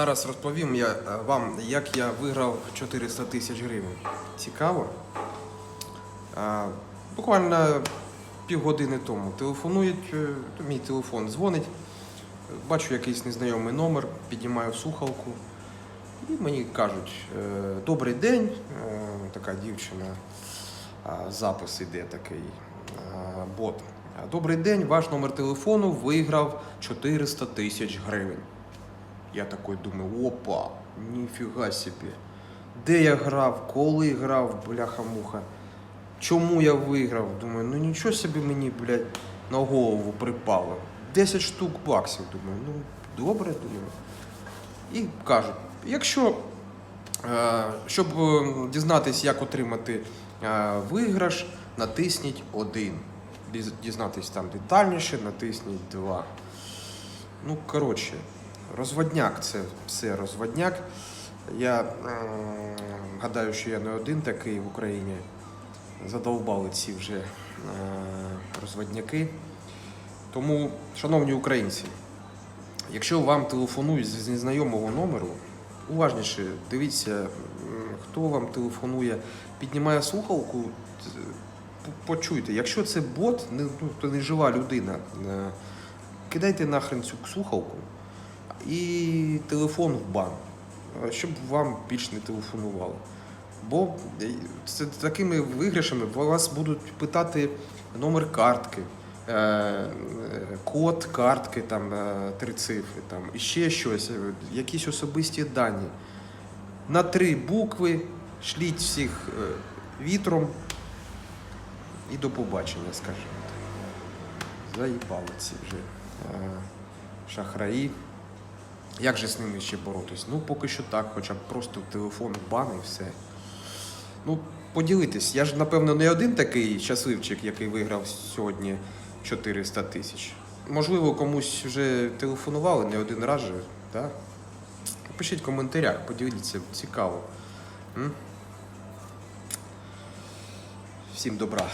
Зараз розповім я е, вам, як я виграв 400 тисяч гривень. Цікаво. А, Буквально півгодини тому телефонують, е, мій телефон дзвонить, бачу якийсь незнайомий номер, піднімаю слухавку і мені кажуть, е, добрий день, Е, така дівчина, запис іде такий е, бот. Добрий день, ваш номер телефону виграв 400 тисяч гривень. Я такой думаю, опа, ніфіга собі. Де я грав, коли грав, бляха-муха. Чому я виграв? Думаю, ну нічого собі мені, блядь, на голову припало. 10 штук баксів. Думаю, ну добре, думаю. І кажуть, якщо, е, щоб е, дізнатись, як отримати е, виграш, натисніть один. Дізнатись там детальніше, натисніть два. Ну, коротше, розводняк це все розводняк. Я м, гадаю, що я не один такий в Україні. Задовбали ці вже е, розводняки. Тому, шановні українці, якщо вам телефонують з незнайомого номеру, уважніше дивіться, хто вам телефонує, піднімає слухавку, почуйте. Якщо це бот, не, ну, то не жива людина, е, кидайте нахрен цю слухавку і телефон в бан, е, щоб вам більш не телефонували. Бо е, це такими виграшами вас будуть питати номер картки, е, е, код картки, там е, три цифри, там і ще щось, е, якісь особисті дані. На три букви шліть всіх е, вітром і до побачення, скажімо. Заїбали ці вже е, шахраї. Як же з ними ще боротись? Ну, поки що так, хоча б просто телефон бан і все. Ну, поділитись. Я ж, напевно, не один такий щасливчик, який виграв сьогодні 400 тисяч. Можливо, комусь вже телефонували не один раз же, так? Пишіть в коментарях, поділіться, цікаво. Всім добра.